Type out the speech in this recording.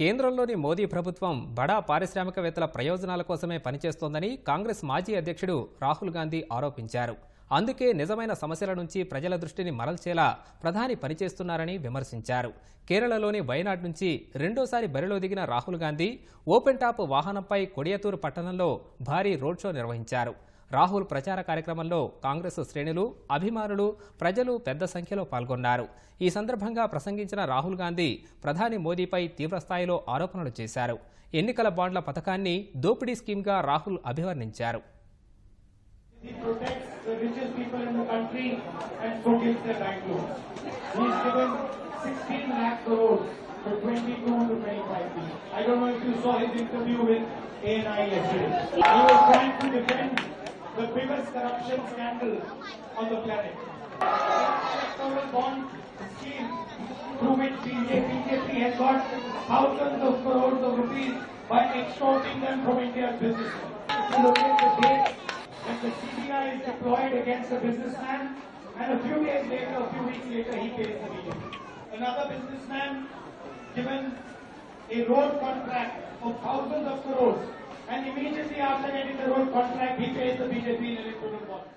కేంద్రంలోని మోదీ ప్రభుత్వం బడా పారిశ్రామికవేత్తల ప్రయోజనాల కోసమే పనిచేస్తోందని కాంగ్రెస్ మాజీ అధ్యక్షుడు రాహుల్ గాంధీ ఆరోపించారు. అందుకే నిజమైన సమస్యల నుంచి ప్రజల దృష్టిని మరల్చేలా ప్రధాని పనిచేస్తున్నారని విమర్శించారు. కేరళలోని వయనాడ్ నుంచి రెండోసారి బరిలో దిగిన రాహుల్ గాంధీ ఓపెన్ టాప్ వాహనంపై కొడియతూరు పట్టణంలో భారీ రోడ్ షో నిర్వహించారు. రాహుల్ ప్రచార కార్యక్రమంలో కాంగ్రెస్ శ్రేణులు అభిమానులు ప్రజలు పెద్ద సంఖ్యలో పాల్గొన్నారు. ఈ సందర్భంగా ప్రసంగించిన రాహుల్ గాంధీ ప్రధాని మోదీపై తీవ్రస్థాయిలో ఆరోపణలు చేశారు. ఎన్నికల బాండ్ల పథకాన్ని దోపిడీ స్కీమ్గా రాహుల్ అభివర్ణించారు. Biggest corruption scandal on the planet. Electoral bond scheme through which BJP, BJP has got thousands of crores of rupees by extorting them from India's businessmen. If you look at the date when the CBI is deployed against a businessman, and a few days later, a few weeks later, he pays the BJP. Another businessman given a road contract of thousands of crores, and immediately the road contract, he pays the BJP in electoral bond.